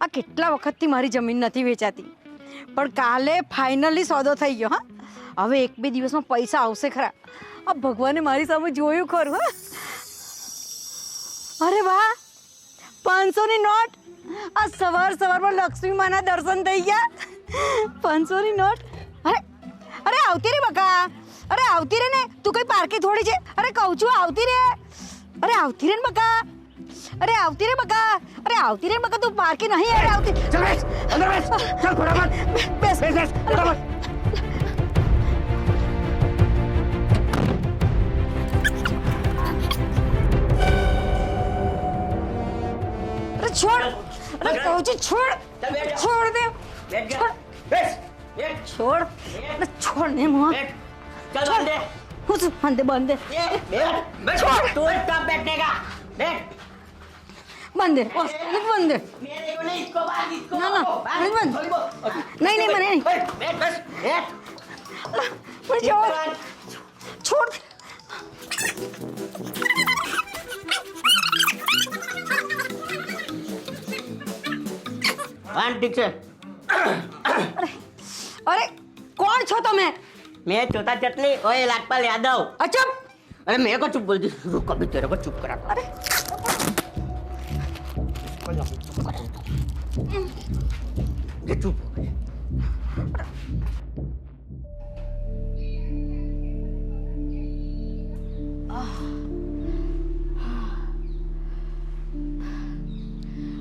આ કેટલા વખતથી મારી જમીન નથી વેચાતી. પણ કાલે ફાઇનલી સોદો થઈ ગયો, હા. હવે એક બે દિવસમાં પૈસા આવશે ખરા. આ ભગવાને મારી સામે જોયું ખરું, હા. અરે વાહ! પાંચસોની નોટ! આ સવાર સવારમાં લક્ષ્મી માના દર્શન થઈ ગયા. પાંચસોની નોટ? અરે અરે આવતી રે બકા. અરે આવતી રે ને. તું કઈ પાર્કે થોડી છે? અરે કહું છું, આવતી રે. અરે આવતી રે ને બકા. अरे आवती रे मका अरे आवती रे मका तू मार के नहीं अरे आवती. चल बैस अंदर बैस. चल फटाफट. बैस. बैस बैस फटाफट. छोड़ अरे कौची छोड़ छोड़ दे. बैठ जा. बैस बैठ. छोड़ अरे छोड़ नहीं मुआ चल बंदे उस बंदे बंदे बैठ. बैठ छोड़. तू इतना बैठने का. बैठ. बंद है बस लिख बंद है ना ना लिख बंद। नहीं नहीं मैंने मुझे और छोड़ हाँ, ठीक से। अरे अरे कौन छो तो मैं मैं छोटा चटनी ओए लाटपाल यादव। अच्छा। अरे मेरे को चुप बोल दी। रुक कभी तेरे को चुप करा। अरे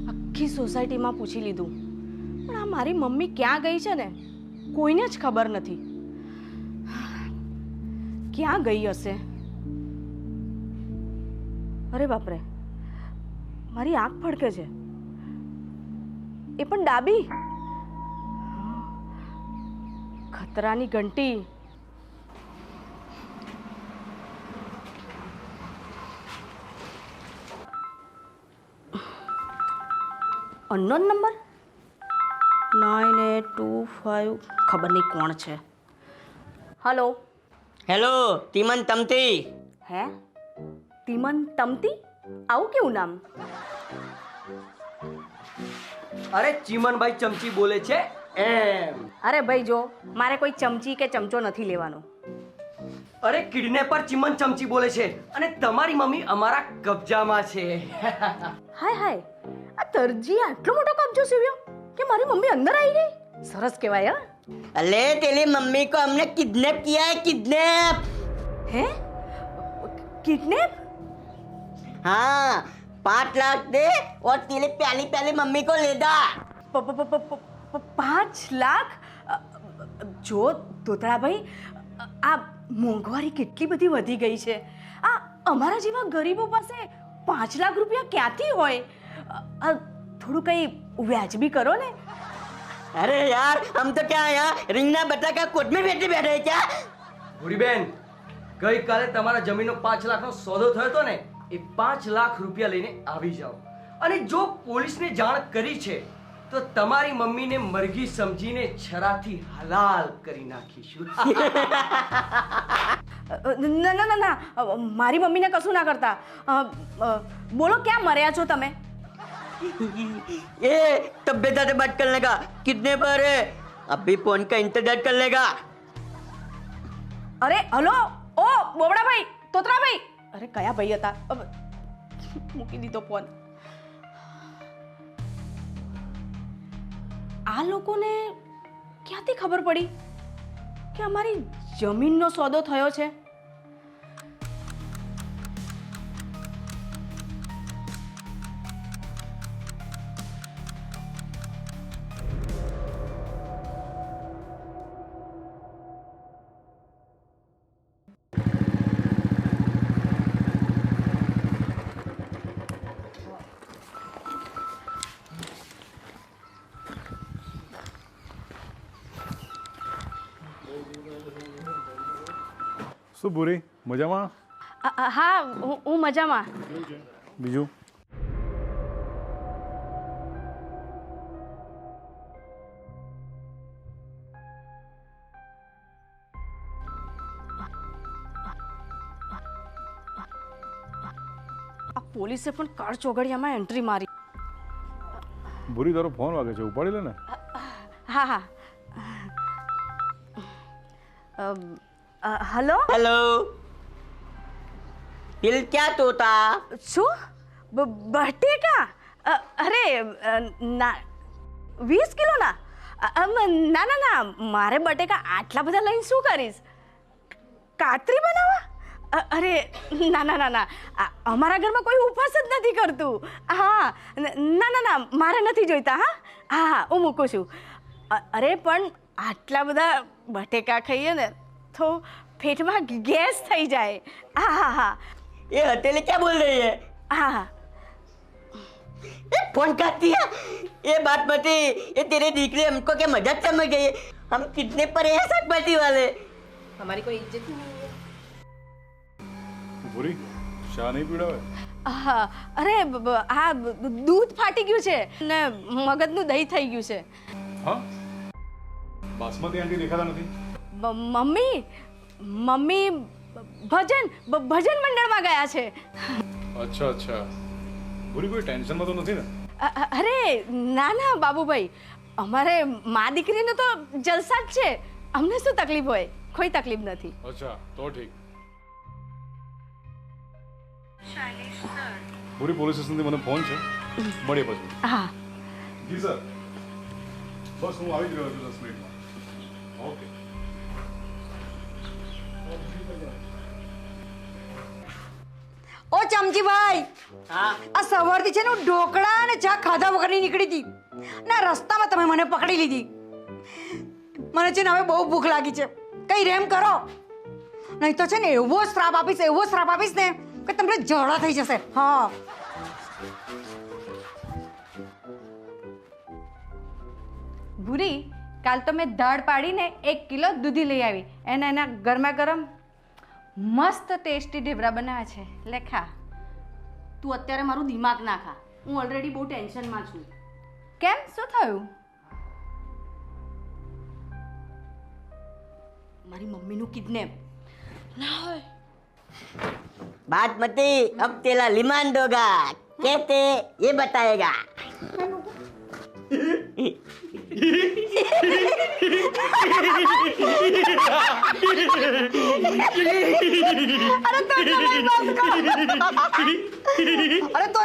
આખી સોસાયટીમાં પૂછી લીધું. પણ આ મારી મમ્મી ક્યાં ગઈ છે ને? કોઈને જ ખબર નથી. ક્યાં ગઈ હશે? અરે બાપરે, મારી આંખ ફડકે છે. એ પણ ડાબી? ઉત્તરાની ઘંટી. Unknown number? Nine eight two five. ખબર નહીં કોણ છે. હલો. હેલો તિમન તમતી. હે? તિમન તમતી? આવું કેવું નામ? અરે ચીમનભાઈ ચમચી બોલે છે? એમ. અરે ભાઈ જો મારે કોઈ ચમચી કે ચમચો નથી લેવાનો અરે કિડનેપર ચીમન ચમચી બોલે છે અને તમારી મમ્મી અમારા કબજામાં છે હાય હાય આ તરજી આટલો મોટો કબજો સીવ્યો કે મારી મમ્મી અંદર આવી ગઈ સરસ કહેવાય હા अले तेरी मम्मी को हमने किडनैप किया है किडनैप હે કિડનેપ हाँ पाँच लाख दे और तेरी प्याली प्याली मम्मी को ले जा પ- પ- પ- પ- પ- પાંચ લાખ અ, જો ધોતરાભાઈ આ મોંઘવારી કેટલી બધી વધી ગઈ છે. આ અમારા જેવા ગરીબો પાસે પાંચ લાખ રૂપિયા ક્યાંથી હોય? થોડું કંઈ વ્યાજબી કરો ને. અરે યાર આમ તો ક્યાં યાર? રીંગના બટાકા કોટમી બેઠી બેઠે ક્યાં? ભૂરીબેન ગઈકાલે તમારા જમીનનો પાંચ લાખનો સોદો થયો હતો ને એ પાંચ લાખ રૂપિયા લઈને આવી જાઓ. અને જો પોલીસને જાણ કરી છે તો તમારી મમ્મીને મરઘી સમજીને છરાથી હલાલ કરી નાખીશું અ, ના ના ના ના અ, મારી મમ્મીને કશું ના કરતા અ, અ, બોલો ક્યાં મર્યા છો તમે ये तबियत से बात करने का कितने पर है अभी फोन का इंतजार कर लेगा અરે હલો ઓ બોબડાભાઈ તોતરાભાઈ અરે કયા ભાઈ હતા અબ, મૂકી દીધો ફોન આ લોકોને ક્યાંથી ખબર પડી કે અમારી જમીનનો સોદો થયો છે? શું પૂરી મજામાં? હા હું મજામાં. બીજું? આ પોલીસે પણ કાળ ચોઘડિયામાં એન્ટ્રી મારી. ભૂરી તારો ફોન વાગે છે ઉપાડી લે ને. હા હા. હલો? હલો? દિલ ક્યાં તોતા? શું? બટેકા? અરે ના વીસ કિલોના? ના ના ના મારે બટેકા આટલા બધા લઈને શું કરીશ? કાતરી બનાવવા? અરે ના ના ના ના અમારા ઘરમાં કોઈ ઉપવાસ જ નથી કરતું. હા ના ના ના મારે નથી જોઈતા હા? હા હું મૂકું છું. અરે પણ આટલા બધા બટેકા ખાઈએ ને તો પેટમાં ગેસ થઈ જાય હા હા હા ये हथेली क्या बोल रही है હા હા ये फोन काटती है ये बात मती ये तेरे दीकरे हमको क्या मजाक समझ गई है? हम कितने परे हैं शाकभाजी वाले हमारी कोई इज्जत ही नहीं है ભૂરી શા નહીં પીડાવે હા અરે બ- બ- આ બ- દૂધ ફાટી ગયું છે ને મગજનું દહીં થઈ ગયું છે હા બાસમતી આંટી દેખાતા નથી બ- મમ્મી મમ્મી ભજન ભજન મંડળમાં ગયા છે. અચ્છા અચ્છા. ભૂરી કોઈ ટેન્શનમાં તો નથી ને? અરે ના ના બાબુભાઈ. અમારે મા દીકરીનો તો જલસા જ છે. અમને શું તકલીફ હોય? કોઈ તકલીફ નથી. અચ્છા તો ઠીક. પૂરી પોલીસ સ્ટેશનથી મને ફોન છે. મળીએ પછી. હા. જી સર. બસ હું આવી જ રહ્યો છું દસ મિનિટમાં. ઓકે. ઓ ચમચીભાઈ હા? આ સવારથી છે ને હું ઢોકળા અને ચા ખાધા વગરની નીકળી હતી. ના રસ્તામાં તમે મને પકડી લીધી. મને છે ને હવે બહુ ભૂખ લાગી છે. કઈ રેમ કરો. નહીં તો છે ને એવો શ્રાપ આપીશ એવો શ્રાપ આપીશ ને કે તમને જળા થઈ જશે. હા. ભૂરી કાલ તો મેં દાળ પાડીને એક કિલો દૂધી લઈ આવી. એને એના ગરમા ગરમ મસ્ત ટેસ્ટી ઢેબરા બનાવ્યા છે લેખા તું અત્યારે મારું દિમાગ ના ખા હું ઓલરેડી બહુ ટેન્શનમાં છું કેમ શું થયું મારી મમ્મીનું કિડનેપ बात मती अब तेला लिमान दोगा कहते ये बताएगा અરે તો અરે તો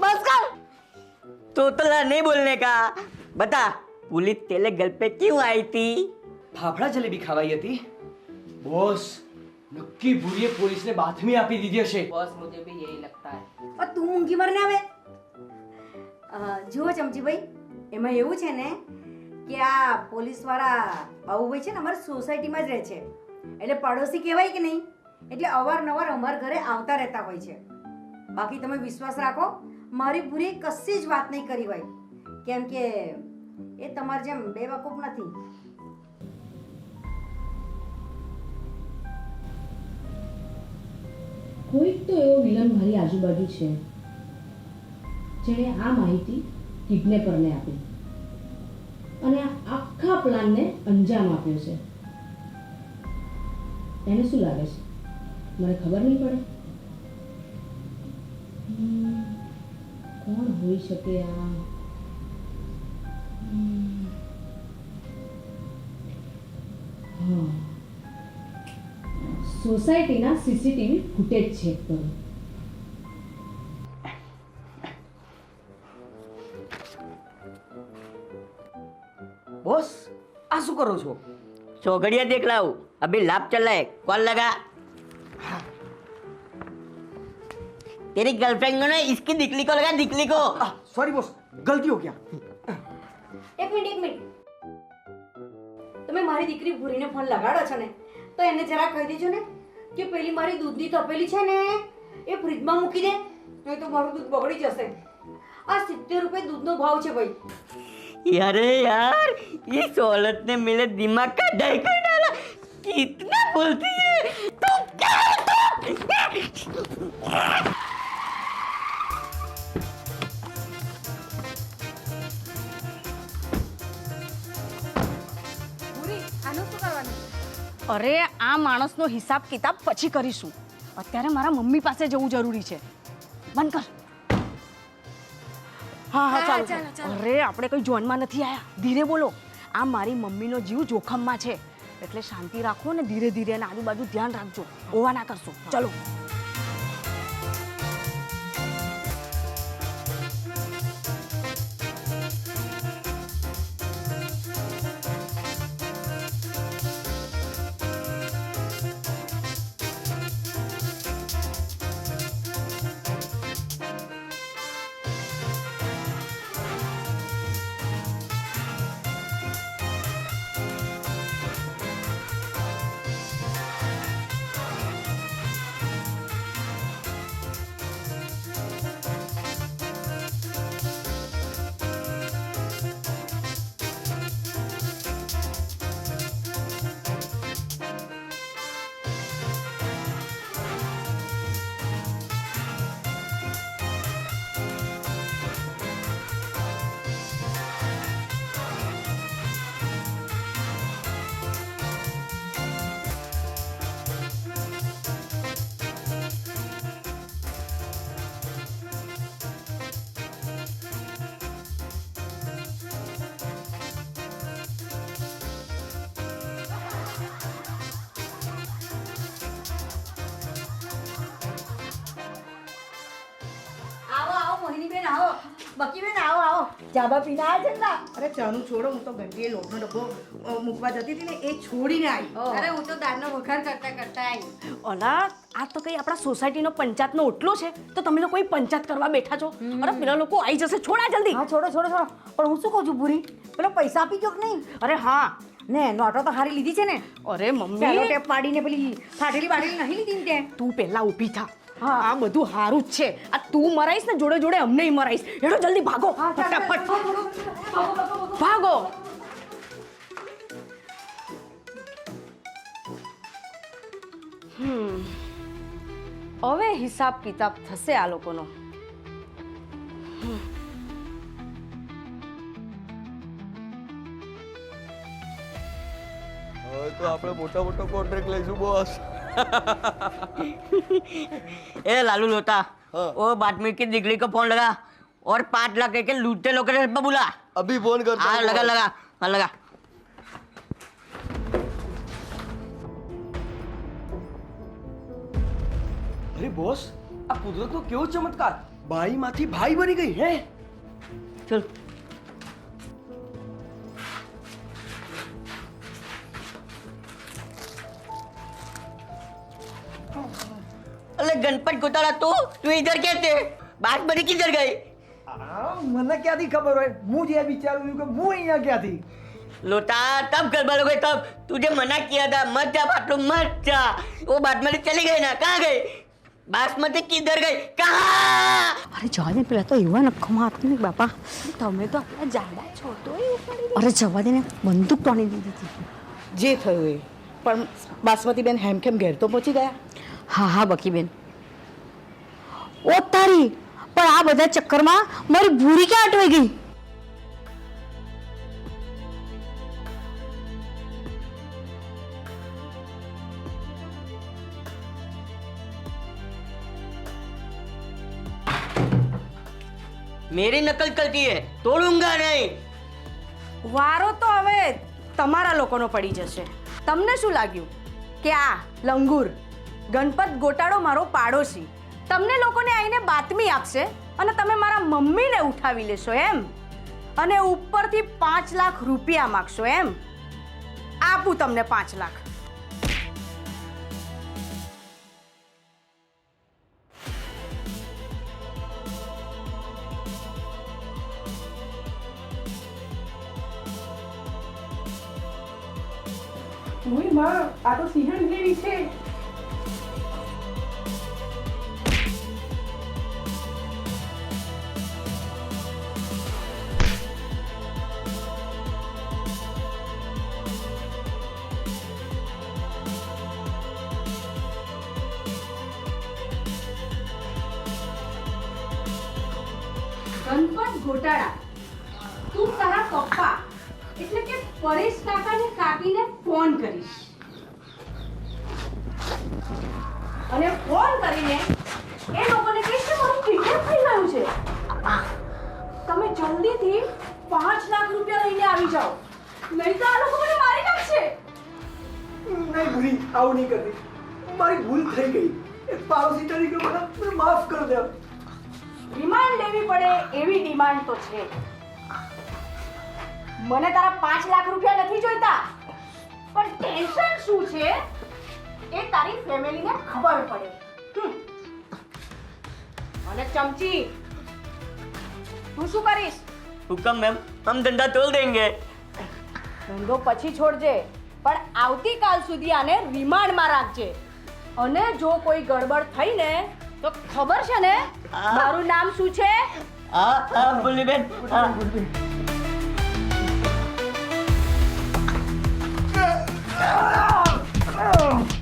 બસ કર तोतला नहीं बोलने का बता पुलिस तेरे गल पे क्यों आई थी ફાફડા જલેબી ખાવાઈ હતી બોસ નક્કી ભૂરીએ પોલીસને બાતમી આપી દીધી હશે बॉस मुझे भी यही लगता है પણ તું ઊંઘી મરને આવે જુઓ ચમચીભાઈ એમાં એવું છે ને કે આ પોલીસવાળા બાબુભાઈ છે ને, અમારી સોસાયટીમાં જ રહે છે. એટલે પડોશી કહેવાય કે નહીં? એટલે અવારનવાર અમારા ઘરે આવતા રહેતા હોય છે. બાકી તમે વિશ્વાસ રાખો, મારી પૂરી કશી જ વાત નહીં કરી હોય. કેમ કે એ તમારી જેમ બેવકૂફ નથી. કોઈક તો એવો વિલન મારી આજુબાજુ છે, જેણે આ માહિતી કિડનેપરને આપી. અને આખા પ્લાનને અંજામ આપ્યો છે. એને શું લાગે છે? મને ખબર નહીં પડે. કોણ હોઈ શકે આ. સોસાયટીના સીસીટીવી ફૂટેજ ચેક કરો. બોસ આ શું કરો છો चौघड़िया देख रहा हूँ अभी लाभ चल रहा है कॉल लगा तेरी गर्लफ्रेंड को ना इसकी दिकली को लगा दिकली को સોરી બોસ ગલતી હો ગયા એક મિનિટ એક મિનિટ તમે મારી દીકરી ભૂરીને ફોન લગાડો છો ને તો એને જરા કહી દેજો ને કે પેલી મારી દૂધની તપેલી છે ને એ ફ્રીજમાં મૂકી દે નહીં તો મારું દૂધ બગડી જશે આ સિત્તેર રૂપિયા દૂધનો ભાવ છે ભાઈ अरे यार ये सोलत ने मेरे दिमाग का ढाई कर डाला कितना बोलती है तू क्या અરે આ માણસનો હિસાબ કિતાબ પછી કરીશું અત્યારે મારા મમ્મી પાસે જવું જરૂરી છે બંધ કર હા હા ચાલો અરે આપણે કઈ જોનમાં નથી આયા ધીરે બોલો આ મારી મમ્મીનો જીવ જોખમમાં છે. એટલે શાંતિ રાખો ને ધીરે ધીરે અને આજુબાજુ ધ્યાન રાખજો. ઓવા ના કરશો. ચલો. બકીબેન આવો આવો. ચાબા પીને આવ્યા છે ને અરે ચાનું છોડો હું તો ઘંટીએ લોટનો ડબ્બો મૂકવા જતી હતી ને એ છોડીને આવી. અરે હું તો દાળનો વઘાર કરતા કરતા આવી. ઓલા આ તો કઈ આપણા સોસાયટીનો પંચાયતનો ઓટલો છે? તો તમે લોકો કોઈ પંચાયત કરવા બેઠા છો? અરે પેલા લોકો આવી જશે. છોડા જલ્દી. હા છોડો છોડો છોડો. પણ હું શું કહું છું ભૂરી? પેલો પૈસા આપી ગયો કે નહીં? અરે હા. ને નોટો તો હારી લીધી છે ને. અરે મમ્મી. ટેપ પાડીને પેલી ફાટેલી બાટેલી નહીં લીધી ને તું? પહેલા ઊભી થા. આ બધું સારું જ છે. આ તું મરાઈશ ને જોડે જોડે અમને મરાઈશ. હેડો જલ્દી ભાગો. ફટાફટ. ભાગો હમ. હવે હિસાબ કિતાબ થશે આ લોકોનો. તો આપણે મોટા મોટો કોન્ટ્રાક્ટ લઈશું બોસ ए लालू लोटा हाँ। वो बातमी की दिगली को फोन लगा और पाँच लाख के लूटते लोग के बुला अभी फोन करता हाँ हूँ लगा boss. लगा हाँ लगा અરે બોસ આ કુદરતનો કેવો ચમત્કાર બાઈમાંથી ભાઈ બની ગઈ હે चल अरे गणपत घोटाला तू तू इधर कैसे बासमती किधर गई આ મને ક્યાંથી ખબર હોય હું જે વિચારું છું કે હું અહીંયા ક્યાંથી लोटा तब गड़बड़ हो गई तब तुझे मना किया था मत जा बाथरूम मत जा वो बासमती चली गई ना कहाँ गई बासमती किधर गई कहाँ અરે જવા દે પેલા તો એવા નખમાં આપતી ને બાપા તમે તો આપણા જાડા છો તો અરે જવા દે ને બંદૂક ટોણી દીધી હતી જે થયું એ પણ બાસમતી બેન હેમખેમ ઘેર તો પહોંચી ગયા હા હા બકીબેન. ઓ તારી પણ આ બધા ચક્કરમાં મારી ભૂરી ક્યાં અટવાઈ ગઈ? મેરી નકલ કરતી હે તોડુંગા નહીં. વારો તો હવે તમારા લોકોનો પડી જશે. તમને શું લાગ્યું? કે આ લંગૂર ગણપત ગોટાળો મારો પાડોશી. તમને લોકોને આવીને બાતમી આપશે અને તમે મારા મમ્મીને ઉઠાવી લેશો એમ. અને ઉપરથી પાંચ લાખ રૂપિયા માગશો એમ. આપું તમને પાંચ લાખ. ઓયમાં, આ તો સિંહણ જેવી છે. ફોન કરીશ. અને ફોન કરીને એ લોકોને કહીશ કે મારું કિડનેપ થઈ ગયું છે. તમે જલ્દીથી પાંચ લાખ રૂપિયા લઈને આવી જાઓ. નહીં તો આ લોકો મને મારી નાખશે. નહીં ભૂલી આવું નહીં કરતી. મારી ભૂલ થઈ ગઈ. એક પાડોશી તરીકે મને મને માફ કર દે. રિમાન્ડ લેવી પડે એવી ડિમાન્ડ તો છે. મને તારા પાંચ લાખ રૂપિયા નથી જોઈતા. પણ ટેન્શન શું છે? એ તારી ફેમિલીને ખબર પડે. અને ચમચી તું શું કરીશ? હુકમ મેમ હમ ધંધા તોલ દેંગે. ધંધો પછી છોડજે પણ આવતીકાલ સુધી આને રિમાન્ડમાં રાખજે. અને જો કોઈ ગડબડ થઈ ને તો ખબર છે ને? મારું નામ શું છે? આ આ બોલી બેન. Oh!